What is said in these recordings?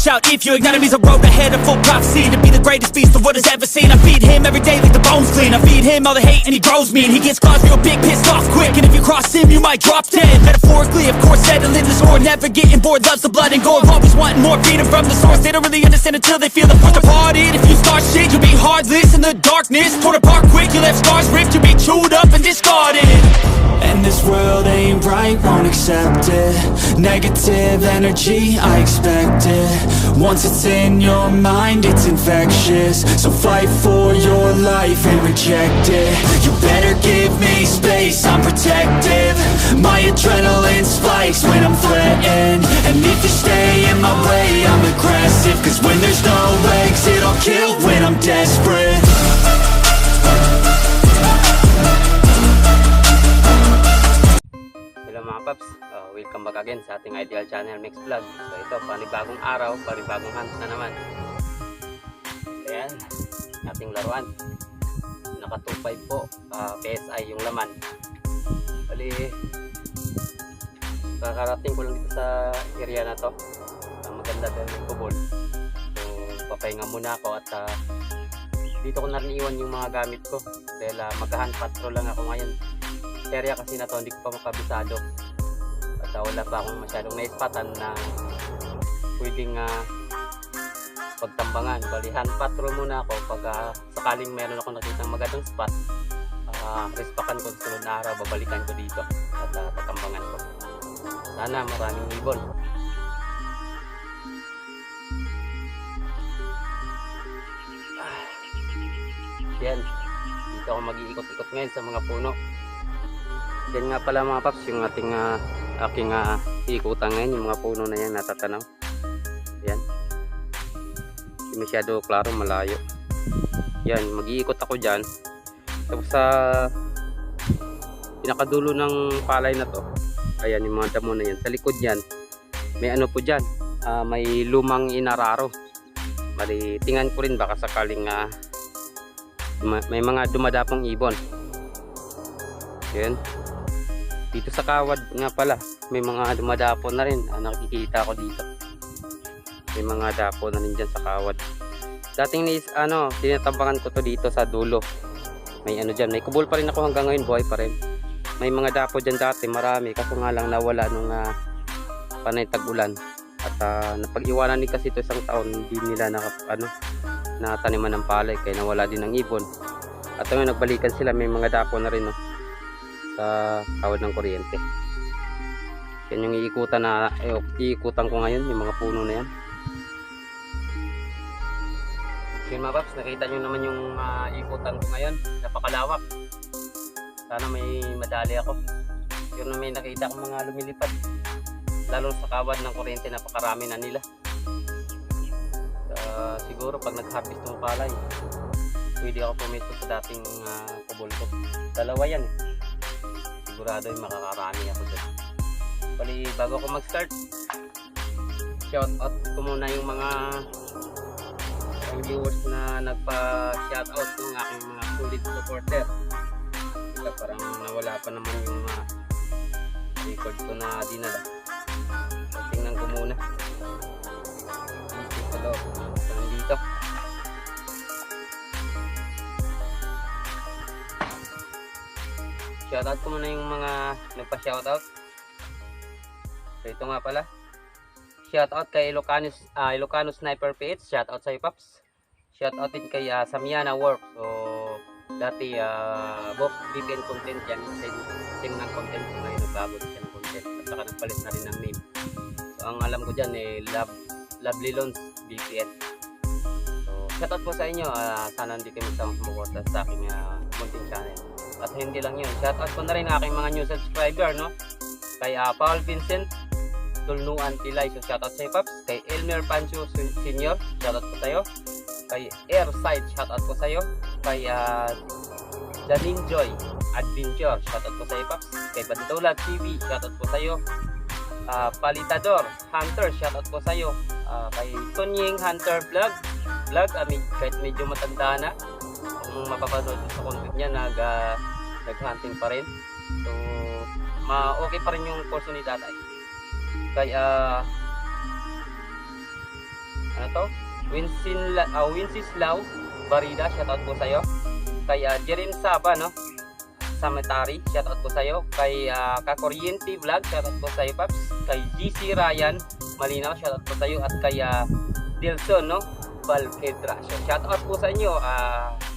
watch out if your enemy's a road ahead of full prophecy to be the greatest beast the world has ever seen. I feed him every day like the bones clean. I feed him all the hate and he grows me and he gets claws real big, pissed off quick. And if you cross him, you might drop dead. Metaphorically, of course, settling the score, never getting bored, loves the blood and gore. Always wanting more freedom from the source. They don't really understand until they feel the force departed. If you start shit, you'll be heartless in the darkness. Torn apart quick, you left scars ripped, you'll be chewed up and discarded. And this world ain't right, won't accept it Negative energy, I expect it Once it's in your mind, it's infectious. So fight for your life and reject it. You better give me space, I'm protective. My adrenaline spikes when I'm threatened. And if you stay in my way, I'm aggressive. Cause when there's no exit, I'll kill when I'm desperate welcome back again sa ating Ideal Channel Mix Vlog. So ito, panibagong araw, panibagong hunt na naman. Ayan, ating laruan. Naka 2.5 po, ah, PSI yung laman. Bali, kakarating ko lang dito sa area na to. Uh, maganda doon yung kubol. So, papahinga muna ako at ah, dito ko na rin iwan yung mga gamit ko. Dahil uh, mag-hunt patrol lang ako ngayon area kasi na to hindi ko pa makabisado uh, wala pa akong masyadong naispatan na pwedeng uh, pagtambangan. Balihan patrol muna ako pag uh, sakaling meron ako nakita magandang spot. Uh, respakan ko sunod na araw babalikan ko dito at uh, tatambangan ko. Sana maraming ibon. Ah. yan. Dito ako mag-iikot-ikot ngayon sa mga puno. Yan nga pala mga paps, yung ating ah, aking uh, ikutan ngayon, yung mga puno na yan natatanaw. Yan. Masyado klaro, malayo. Yan, mag-iikot ako dyan. Tapos sa pinakadulo ng palay na to, ayan yung mga damo na yan. Sa likod yan, may ano po dyan, ah, may lumang inararo. Bali, tingnan ko rin baka sakaling ah, duma- may mga dumadapong ibon. Yan dito sa kawad nga pala may mga dumadapo na rin ah, nakikita ko dito. May mga dapo na rin dyan sa kawad. Dating ni ano tinatambangan ko to dito sa dulo. May ano dyan may kubol pa rin ako hanggang ngayon buhay pa rin. May mga dapo dyan dati marami. Kaso nga lang nawala nung uh, panay tag-ulan. At uh, napag-iwanan ni kasi ito isang taon hindi nila naka, ano, nataniman ng palay kaya nawala din ng ibon. At ngayon nagbalikan sila may mga dapo na rin no sa kawad ng kuryente. Yan yung iikutan na eh, iikutan ko ngayon yung mga puno na yan. Yun mga paps nakita nyo naman yung uh, ikutan ko ngayon. Napakalawak. Sana may madali ako. Yun may nakita akong mga lumilipad. Lalo sa kawad ng kuryente napakarami na nila. Uh, siguro pag nag-harvest ng palay pwede ako pumito sa dating uh, kubol ko dalawa yan eh sigurado yung makakarami ako dyan. Bali, bago ako mag-start, shout out ko muna yung mga yung viewers na nagpa-shout out ng aking mga solid supporter. Kaya parang nawala pa naman yung uh, record ko na dinala. Tingnan ko muna. Dito shoutout ko muna yung mga nagpa-shoutout. So ito nga pala. Shoutout kay Ilocano, uh, Ilocano Sniper PH. Shoutout sa Paps. Shoutout din kay uh, Samiana Work. So dati uh, Bob VPN content yan. Same, same ng content ko ngayon. Din siya content. At saka nagpalit na rin ng name. So ang alam ko dyan eh Love, Lovely Loans VPN. So shoutout po sa inyo. Uh, sana hindi kayo masama sumuporta sa aking uh, content channel. At hindi lang yun. Shoutout ko na rin aking mga new subscriber, no? Kay uh, Paul Vincent, Tulnuan Pilay. So, shoutout sa Paps. Kay Elmer Pancho Senior, shoutout ko sa'yo. Kay Airside, shoutout ko sa'yo. Kay uh, Daninjoy Adventure, shoutout ko sa'yo, Paps. Kay Bandola TV, shoutout ko sa'yo. Uh, Palitador Hunter, shoutout ko sa'yo. Uh, kay Tunying Hunter Vlog, vlog, uh, med- kahit medyo matanda na, kung mapapanood sa content niya nag uh, nag-hunting pa rin so ma okay pa rin yung kurso ni tatay kaya to. Winsinla, uh, Winsislaw Barida, shoutout po sa'yo. Kay uh, Jerin Saba, no? Sametari, shoutout po sa'yo. Kay uh, Kakuryente Vlog, shoutout po sa'yo, Paps. Kay GC Ryan Malinaw, shoutout po sa'yo. At kay uh, Dilson, no? Valkedra. So, shoutout po sa inyo. ah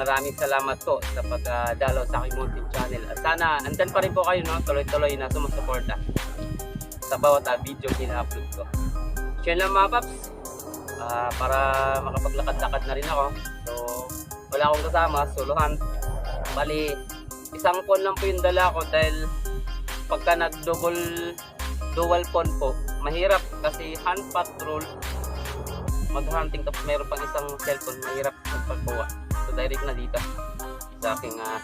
maraming salamat po sa pagdalaw sa aking munting channel. At sana, andyan pa rin po kayo, no? Tuloy-tuloy na sumusuporta sa bawat ah, video kina-upload ko. Yun lang mga paps. Ah, para makapaglakad-lakad na rin ako. So, wala akong kasama, suluhan. Bali, isang phone lang po yung dala ko dahil pagka nag-double dual phone po, mahirap kasi hand patrol mag-hunting tapos mayroon pang isang cellphone, mahirap magpagkuha. So, direct na dito sa aking uh,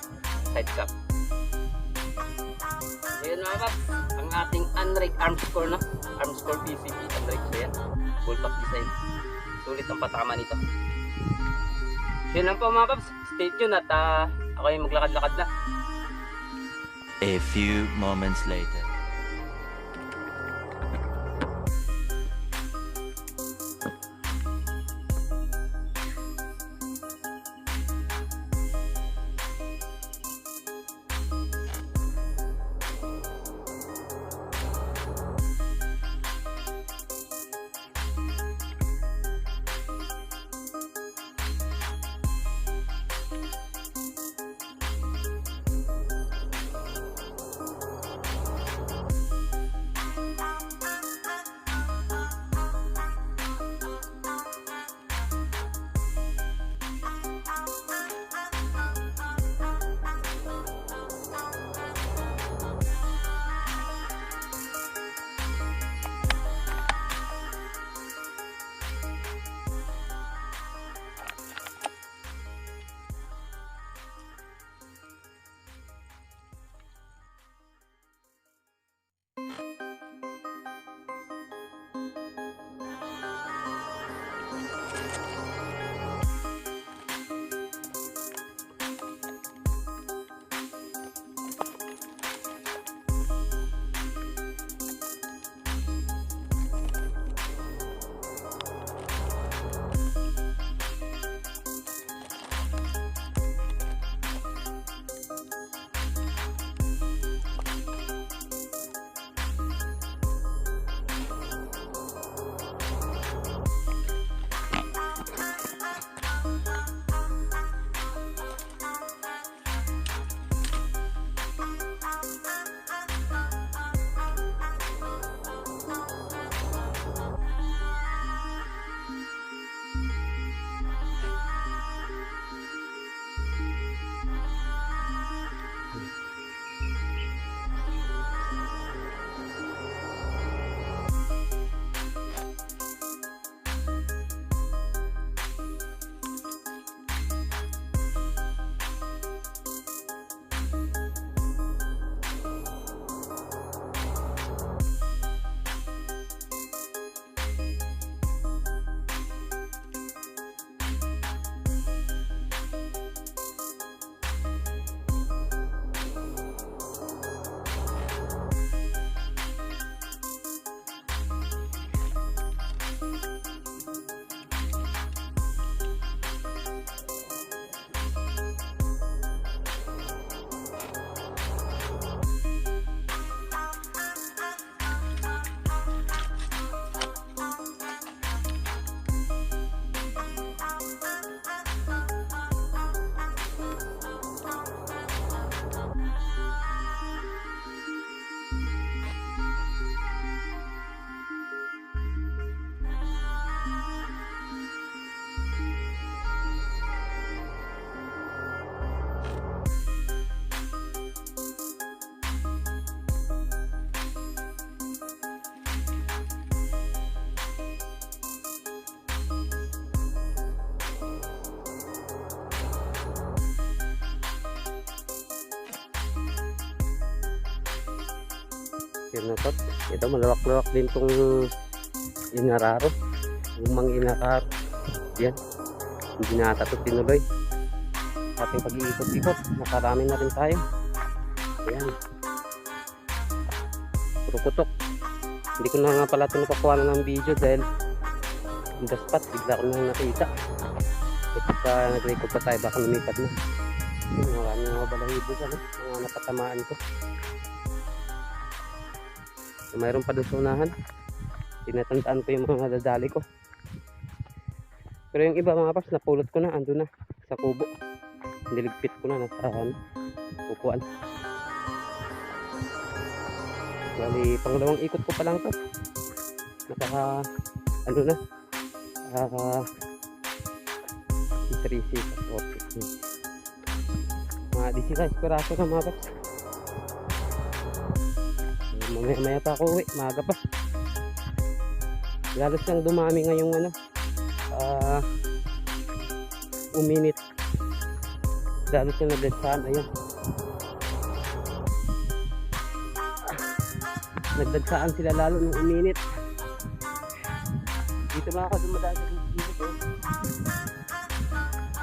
side cap. Ayun mga kaps, ang ating Unrek Armscore no? Armscore PCB Unrek so yan. Bullpup design. Sulit ang patama nito. So yun lang po mga kaps. Stay tuned at ah, ako yung maglakad-lakad na. A few moments later. Na to. Ito malawak-lawak din tong inararo. Lumang inararo. Yan. Hindi na ata ito tinuloy. Ating pag-iikot-ikot. Nakarami na rin tayo. Ayan. Puro putok. Hindi ko na nga pala ito napakuha na ng video dahil in the spot, bigla ko nang nakita. Eh, pagka nag-record pa tayo, baka lumipat na. Yun, maraming mga balahibo sa ano, mga napatamaan ko. So, mayroon pa doon sa unahan. Tinatandaan ko yung mga dadali ko. Pero yung iba mga paps, napulot ko na, ando na, sa kubo. Niligpit ko na, nasa ano, upuan. Bali, pangalawang ikot ko pa lang to. Naka, ano na, ah, 3 Mga 16 piraso na mga paps. Mamaya maya pa ako uwi, maaga pa. Lalos lang dumami ngayong ano, ah, uminit. Lalos lang nagdagsaan, ayun. Nagdagsaan sila lalo nung uminit. Dito mga ako dumadaan sa dito. Eh.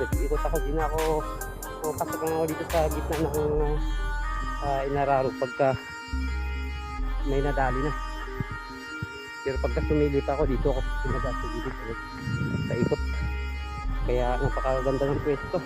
Nag-iikot ako, di na ako pumapasok lang ako dito sa gitna ng uh, inararo pagka may nadali na. Pero pagka sumili pa ako dito ako sumagat sa gilid sa ikot. Kaya napakaganda ng pwesto.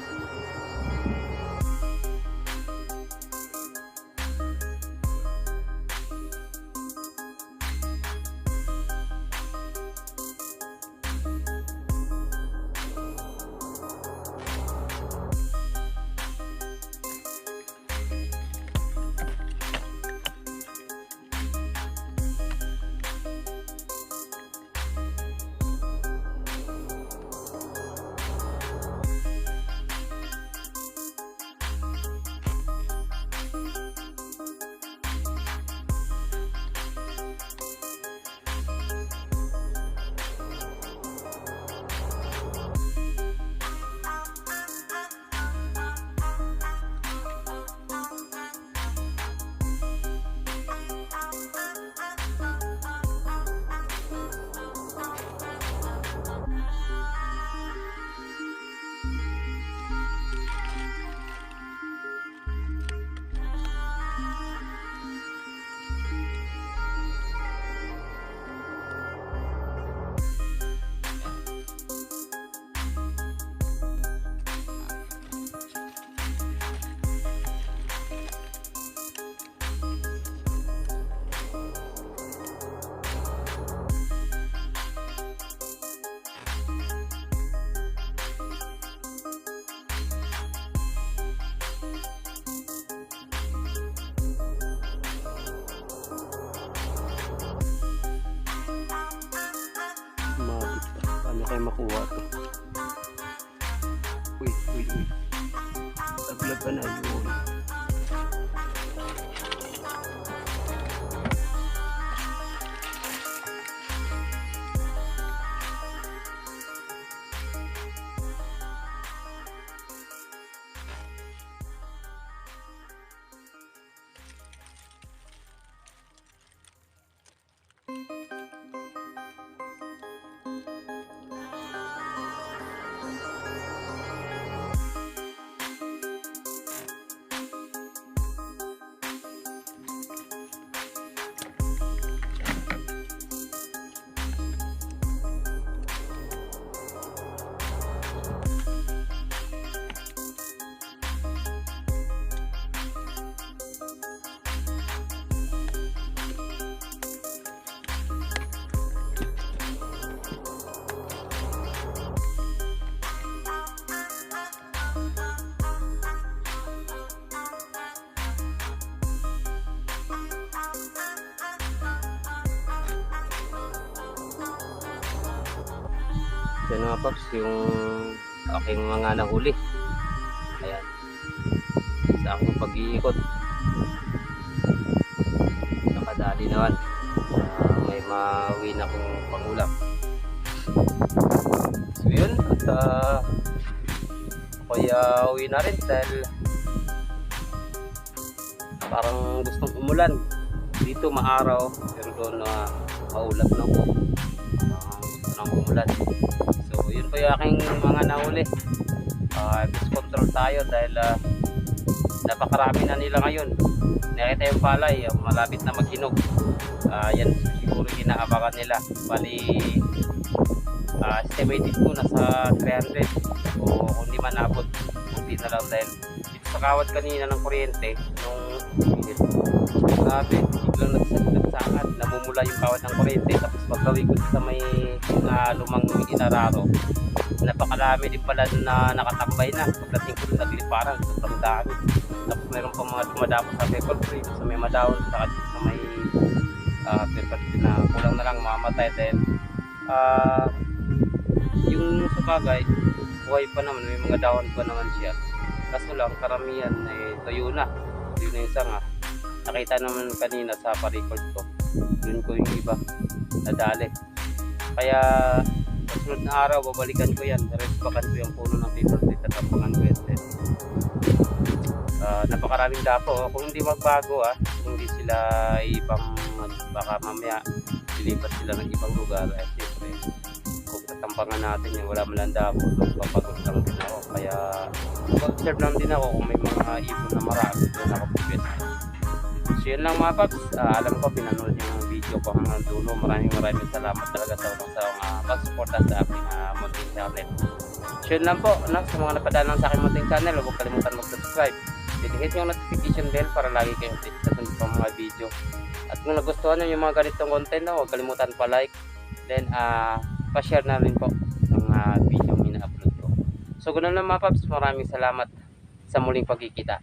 Tayo makuha to? Uy, uy, uy. Taglag ka na yun. Yan mga paps, yung aking mga nahuli. Ayan. Sa aking pag-iikot. Nakadali naman. Ah, may mauwi na akong pangulam. So yun, at uh, ako'y ah, uwi na rin dahil parang gustong umulan. Dito maaraw, pero doon na maulat na ako. Ah, nang umulan. So, yun po yung aking mga nahuli. Uh, control tayo dahil ah, napakarami na nila ngayon. Nakita yung palay, ah, malapit na maghinog. Ah, yan siguro yung inaabangan nila. Bali, ah, ah, estimated ko nasa 300 o kung di man abot kunti na lang dahil dito sa kawat kanina ng kuryente nung grabe biglang nagsat nagsangat namumula yung kawat ng kuryente. Tapos paggawi ko sa may uh, lumang inararo napakalami din pala na nakatambay na. Pagdating ko dun nagliparan sobrang dami. Tapos meron pa mga dumadako sa paper free sa may madawon sa, sa may uh, paper free na kulang na lang mamatay dahil ah yung sa bagay buhay pa naman may mga dahon pa naman siya. Kaso lang karamihan eh tuyo na. Tuyo na yung sanga nakita naman kanina sa pa-record ko. Dun ko yung iba nadali. Kaya sa sunod na araw babalikan ko yan. Respakan ko yung puno ng paper plate at tampangan ko yan Ah, napakaraming dapo kung hindi magbago ah hindi sila ibang baka mamaya lilipat sila ng ibang lugar eh siyempre kung tatampangan natin yung wala man lang dapo papagod lang din ako. Kaya mag-observe lang din ako kung may mga ibon na marami. Doon ako pupwes so yun lang mga paps. Ah, alam ko pinanood yung video ko hanggang dulo. Maraming maraming salamat talaga sa unang sa mga pag-suporta sa aking uh, munting channel. So yun lang po anak, sa mga napadaan lang sa aking munting channel huwag kalimutan mag-subscribe. Hit yung notification bell para lagi kayong update sa sunod pang mga video. At kung nagustuhan nyo yung mga ganitong content na huwag kalimutan pa like then ah pa-share na rin po ng uh, video yung ina-upload ko. So ganun lang mga paps. Maraming salamat sa muling pagkikita